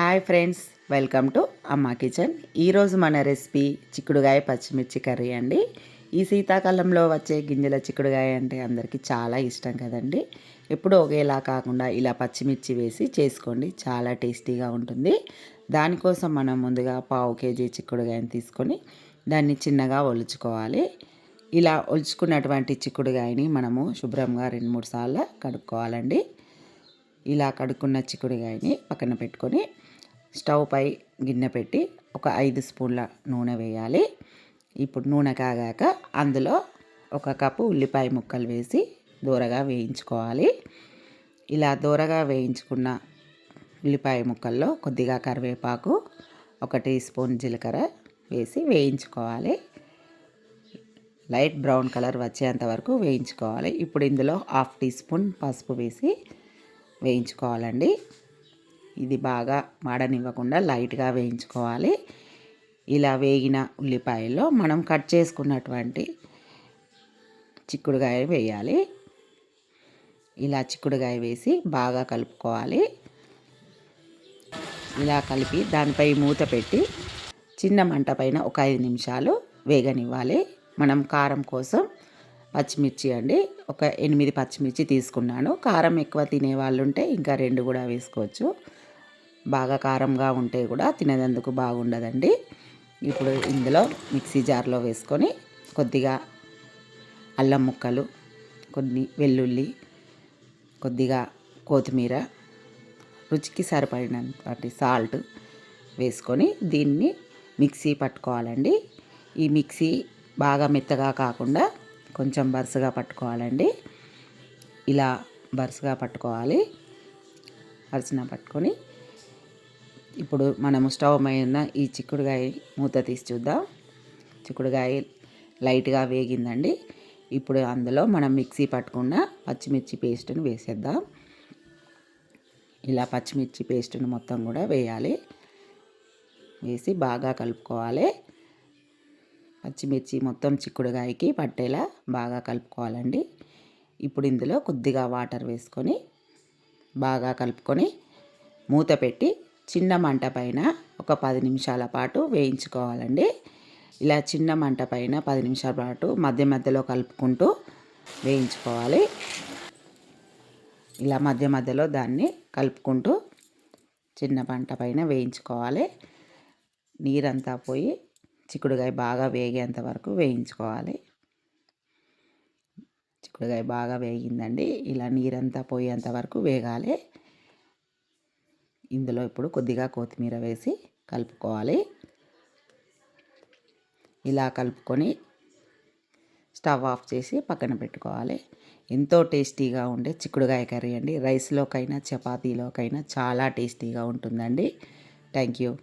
Hi friends welcome to Amma kitchen. ఈరోజు మన recipe చిక్కుడుగాయ పచ్చిమిర్చి కర్రీ అండి. ఈ శీతాకాలంలో వచ్చే గింజల చిక్కుడుగాయ అంటే అందరికీ చాలా ఇష్టం కదండి. ఎప్పుడు ఒకేలా కాకుండా ఇలా పచ్చిమిర్చి వేసి చేసుకోండి చాలా టేస్టీగా ఉంటుంది. దానికోసం మనం ముందుగా పావు కేజీ చిక్కుడుగాయని తీసుకొని దాన్ని చిన్నగా ఒలుచుకోవాలి. ఇలా ఒలుచుకున్నటువంటి చిక్కుడుగాయని మనము శుభ్రంగా రెండు మూడు సార్లు కడుక్కోవాలండి. ఇలా కడుక్కున్న చిక్కుడుగాయని పక్కన పెట్టుకొని స్టవ్ పై గిన్నె పెట్టి ఒక ఐదు స్పూన్ల నూనె వేయాలి. ఇప్పుడు నూనె కాగాక అందులో ఒక కప్పు ఉల్లిపాయ ముక్కలు వేసి దూరగా వేయించుకోవాలి. ఇలా దూరగా వేయించుకున్న ఉల్లిపాయ ముక్కల్లో కొద్దిగా కరివేపాకు ఒక టీ స్పూన్ జీలకర్ర వేసి వేయించుకోవాలి. లైట్ బ్రౌన్ కలర్ వచ్చేంత వరకు వేయించుకోవాలి. ఇప్పుడు ఇందులో హాఫ్ టీ స్పూన్ పసుపు వేసి వేయించుకోవాలండి. ఇది బాగా మాడనివ్వకుండా లైట్గా వేయించుకోవాలి. ఇలా వేగిన ఉల్లిపాయల్లో మనం కట్ చేసుకున్నటువంటి చిక్కుడుగాయ వేయాలి. ఇలా చిక్కుడుగాయ వేసి బాగా కలుపుకోవాలి. ఇలా కలిపి దానిపై మూత పెట్టి చిన్న మంట పైన ఒక ఐదు నిమిషాలు వేగనివ్వాలి. మనం కారం కోసం పచ్చిమిర్చి అండి ఒక ఎనిమిది పచ్చిమిర్చి తీసుకున్నాను. కారం ఎక్కువ తినే వాళ్ళు ఉంటే ఇంకా రెండు కూడా వేసుకోవచ్చు. బాగా కారంగా ఉంటే కూడా తినేందుకు బాగుండదండి. ఇప్పుడు ఇందులో మిక్సీ జార్లో వేసుకొని కొద్దిగా అల్లం ముక్కలు కొన్ని వెల్లుల్లి కొద్దిగా కొత్తిమీర రుచికి సరిపడినటువంటి సాల్ట్ వేసుకొని దీన్ని మిక్సీ పట్టుకోవాలండి. ఈ మిక్సీ బాగా మెత్తగా కాకుండా కొంచెం బరుసగా పట్టుకోవాలండి. ఇలా బరుసగా పట్టుకోవాలి. బరుసన పట్టుకొని ఇప్పుడు మనము స్టవ్ మీద ఈ చిక్కుడుగాయ మూత తీసి చూద్దాం. చిక్కుడుగాయ లైట్గా వేగిందండి. ఇప్పుడు అందులో మనం మిక్సీ పట్టుకున్న పచ్చిమిర్చి పేస్ట్ని వేసేద్దాం. ఇలా పచ్చిమిర్చి పేస్ట్ని మొత్తం కూడా వేయాలి. వేసి బాగా కలుపుకోవాలి. పచ్చిమిర్చి మొత్తం చిక్కుడుగాయకి పట్టేలా బాగా కలుపుకోవాలండి. ఇప్పుడు ఇందులో కొద్దిగా వాటర్ వేసుకొని బాగా కలుపుకొని మూత పెట్టి చిన్న మంట పైన ఒక పది నిమిషాల పాటు వేయించుకోవాలండి. ఇలా చిన్న మంట పైన పది నిమిషాల పాటు మధ్య మధ్యలో కలుపుకుంటూ వేయించుకోవాలి. ఇలా మధ్య మధ్యలో దాన్ని కలుపుకుంటూ చిన్న పంట పైన వేయించుకోవాలి. నీరంతా పోయి చిక్కుడుగాయ బాగా వేగేంత వరకు వేయించుకోవాలి. చిక్కుడుగాయ బాగా వేగిందండి. ఇలా నీరంతా పోయేంత వరకు వేగాలి. ఇందులో ఇప్పుడు కొద్దిగా కొత్తిమీర వేసి కలుపుకోవాలి. ఇలా కలుపుకొని స్టవ్ ఆఫ్ చేసి పక్కన పెట్టుకోవాలి. ఎంతో టేస్టీగా ఉండే చిక్కుడుగాయ కర్రీ అండి. రైస్లోకైనా చపాతీలోకైనా చాలా టేస్టీగా ఉంటుందండి. Thank you.